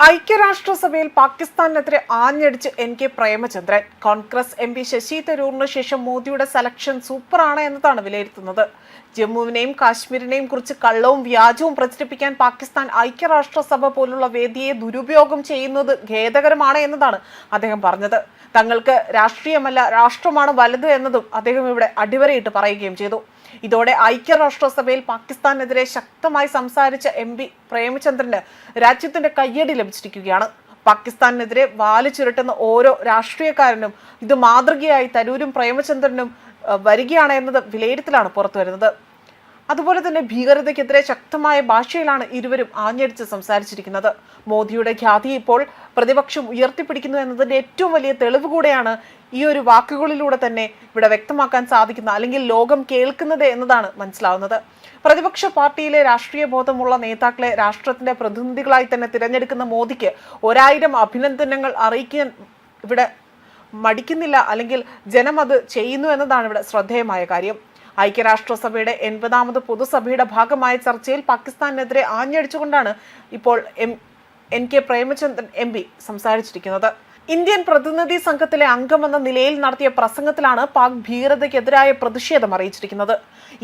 ഐക്യരാഷ്ട്രസഭയിൽ പാകിസ്ഥാനെതിരെ ആഞ്ഞടിച്ച് N K Premachandran. Congress M P Shashi തരൂറിന് ശേഷം മോദിയുടെ സെലക്ഷൻ സൂപ്പറാണ് എന്നതാണ് വിലയിരുത്തുന്നത്. ജമ്മുവിനെയും കാശ്മീരിനെയും കുറിച്ച് കള്ളവും വ്യാജവും പ്രചരിപ്പിക്കാൻ പാകിസ്ഥാൻ ഐക്യരാഷ്ട്രസഭ പോലുള്ള വേദിയെ ദുരുപയോഗം ചെയ്യുന്നത് ഖേദകരമാണ് എന്നതാണ് അദ്ദേഹം പറഞ്ഞത്. തങ്ങൾക്ക് രാഷ്ട്രീയമല്ല രാഷ്ട്രമാണ് വലുത് എന്നതും അദ്ദേഹം ഇവിടെ അടിവരയിട്ട് പറയുകയും ചെയ്തു. ഇതോടെ ഐക്യരാഷ്ട്രസഭയിൽ പാകിസ്ഥാനെതിരെ ശക്തമായി സംസാരിച്ച എം പി പ്രേമചന്ദ്രന് രാജ്യത്തിന്റെ കയ്യടി ലഭിച്ചിരിക്കുകയാണ്. പാകിസ്ഥാനെതിരെ വാൽ ചുരുട്ടുന്ന ഓരോ രാഷ്ട്രീയക്കാരനും ഇത് മാതൃകയായി തരൂരും പ്രേമചന്ദ്രനും വരികയാണ് എന്നത് വിലയിരുത്തലാണ് പുറത്തു വരുന്നത് അതുപോലെ തന്നെ ഭീകരതയ്ക്കെതിരെ ശക്തമായ ഭാഷയിലാണ് ഇരുവരും ആഞ്ഞടിച്ച് സംസാരിച്ചിരിക്കുന്നത്. മോദിയുടെ ഖ്യാതി ഇപ്പോൾ പ്രതിപക്ഷം ഉയർത്തിപ്പിടിക്കുന്നു എന്നതിന്റെ ഏറ്റവും വലിയ തെളിവ് കൂടെയാണ് ഈ ഒരു വാക്കുകളിലൂടെ തന്നെ ഇവിടെ വ്യക്തമാക്കാൻ സാധിക്കുന്ന അല്ലെങ്കിൽ ലോകം കേൾക്കുന്നത് എന്നതാണ് മനസ്സിലാവുന്നത്. പ്രതിപക്ഷ പാർട്ടിയിലെ രാഷ്ട്രീയ ബോധമുള്ള നേതാക്കളെ രാഷ്ട്രത്തിന്റെ പ്രതിനിധികളായി തന്നെ തിരഞ്ഞെടുക്കുന്ന മോദിക്ക് ഒരായിരം അഭിനന്ദനങ്ങൾ അറിയിക്കാൻ ഇവിടെ മടിക്കുന്നില്ല അല്ലെങ്കിൽ ജനം അത് ചെയ്യുന്നു എന്നതാണ് ഇവിടെ ശ്രദ്ധേയമായ കാര്യം. ഐക്യരാഷ്ട്രസഭയുടെ എൺപതാമത് പൊതുസഭയുടെ ഭാഗമായ ചർച്ചയിൽ പാകിസ്ഥാനെതിരെ ആഞ്ഞടിച്ചുകൊണ്ടാണ് ഇപ്പോൾ M N K Premachandran M P സംസാരിച്ചിരിക്കുന്നത്. Indian പ്രതിനിധി സംഘത്തിലെ അംഗമെന്ന നിലയിൽ നടത്തിയ പ്രസംഗത്തിലാണ് പാക് ഭീകരതയ്ക്കെതിരായ പ്രതിഷേധം അറിയിച്ചിരിക്കുന്നത്.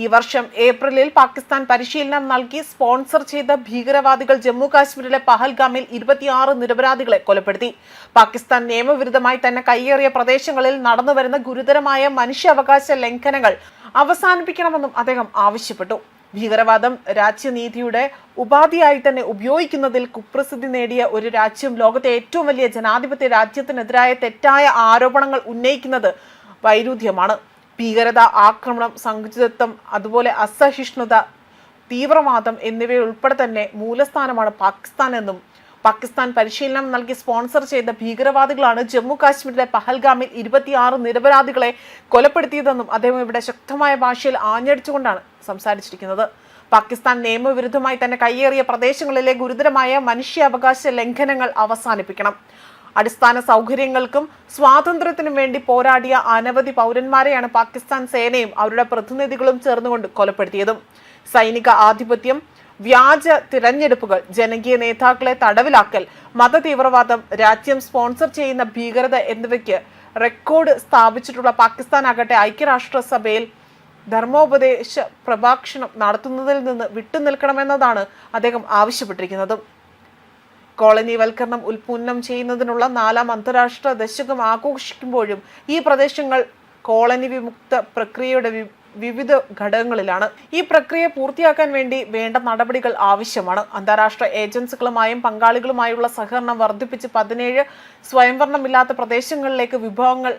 ഈ വർഷം ഏപ്രിലിൽ പാകിസ്ഥാൻ പരിശീലനം നൽകി സ്പോൺസർ ചെയ്ത ഭീകരവാദികൾ ജമ്മു കാശ്മീരിലെ പഹൽഗാമിൽ ഇരുപത്തിയാറ് നിരപരാധികളെ കൊലപ്പെടുത്തി. പാകിസ്ഥാൻ നിയമവിരുദ്ധമായി തന്നെ കൈയേറിയ പ്രദേശങ്ങളിൽ നടന്നുവരുന്ന ഗുരുതരമായ മനുഷ്യാവകാശ ലംഘനങ്ങൾ അവസാനിപ്പിക്കണമെന്നും അദ്ദേഹം ആവശ്യപ്പെട്ടു. ഭീകരവാദം രാജ്യനീതിയുടെ ഉപാധിയായി തന്നെ ഉപയോഗിക്കുന്നതിൽ കുപ്രസിദ്ധി നേടിയ ഒരു രാജ്യം ലോകത്തെ ഏറ്റവും വലിയ ജനാധിപത്യ രാജ്യത്തിനെതിരായ തെറ്റായ ആരോപണങ്ങൾ ഉന്നയിക്കുന്നത് വൈരുദ്ധ്യമാണ്. ഭീകരത ആക്രമണം സങ്കുചിതത്വം അതുപോലെ അസഹിഷ്ണുത തീവ്രവാദം എന്നിവയുൾപ്പെടെ തന്നെ മൂലസ്ഥാനമാണ് പാകിസ്ഥാൻ എന്നും പാകിസ്ഥാൻ പരിശീലനം നൽകി സ്പോൺസർ ചെയ്ത ഭീകരവാദികളാണ് ജമ്മു കാശ്മീരിലെ പഹൽഗാമിൽ ഇരുപത്തിയാറ് നിരപരാധികളെ കൊലപ്പെടുത്തിയതെന്നും അദ്ദേഹം ഇവിടെ ശക്തമായ ഭാഷയിൽ ആഞ്ഞടിച്ചുകൊണ്ടാണ് സംസാരിച്ചിരിക്കുന്നത്. പാകിസ്ഥാൻ നിയമവിരുദ്ധമായി തന്നെ കയ്യേറിയ പ്രദേശങ്ങളിലെ ഗുരുതരമായ മനുഷ്യാവകാശ ലംഘനങ്ങൾ അവസാനിപ്പിക്കണം. അടിസ്ഥാന സൗകര്യങ്ങൾക്കും സ്വാതന്ത്ര്യത്തിനും വേണ്ടി പോരാടിയ അനവധി പൗരന്മാരെയാണ് പാകിസ്ഥാൻ സേനയും അവരുടെ പ്രതിനിധികളും ചേർന്നുകൊണ്ട് കൊലപ്പെടുത്തിയതും. സൈനിക ആധിപത്യം വ്യാജ തിരഞ്ഞെടുപ്പുകൾ ജനകീയ നേതാക്കളെ തടവിലാക്കൽ മതതീവ്രവാദം രാജ്യം സ്പോൺസർ ചെയ്യുന്ന ഭീകരത എന്നിവയ്ക്ക് റെക്കോർഡ് സ്ഥാപിച്ചിട്ടുള്ള പാകിസ്ഥാൻ ആകട്ടെ ഐക്യരാഷ്ട്രസഭയിൽ ധർമ്മോപദേശ പ്രഭാഷണം നടത്തുന്നതിൽ നിന്ന് വിട്ടുനിൽക്കണമെന്നതാണ് അദ്ദേഹം ആവശ്യപ്പെട്ടിരിക്കുന്നത്. കോളനിവൽക്കരണം ഉൽപ്പന്നം ചെയ്യുന്നതിനുള്ള നാലാം അന്താരാഷ്ട്ര ദശകം ആഘോഷിക്കുമ്പോഴും ഈ പ്രദേശങ്ങൾ കോളനി വിമുക്ത പ്രക്രിയയുടെ വിവിധ ഘടകങ്ങളിലാണ്. ഈ പ്രക്രിയ പൂർത്തിയാക്കാൻ വേണ്ടി വേണ്ട നടപടികൾ ആവശ്യമാണ്. അന്താരാഷ്ട്ര ഏജൻസികളുമായും പങ്കാളികളുമായുള്ള സഹകരണം വർദ്ധിപ്പിച്ച് പതിനേഴ് സ്വയംഭരണമില്ലാത്ത പ്രദേശങ്ങളിലേക്ക് വിഭവങ്ങൾ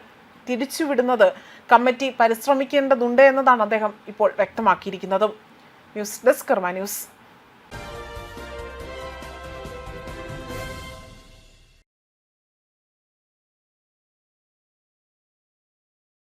തിരിച്ചുവിടുന്നത് കമ്മിറ്റി പരിശ്രമിക്കേണ്ടതുണ്ട് എന്നതാണ് അദ്ദേഹം ഇപ്പോൾ വ്യക്തമാക്കിയിരിക്കുന്നത്. News desk Karma news.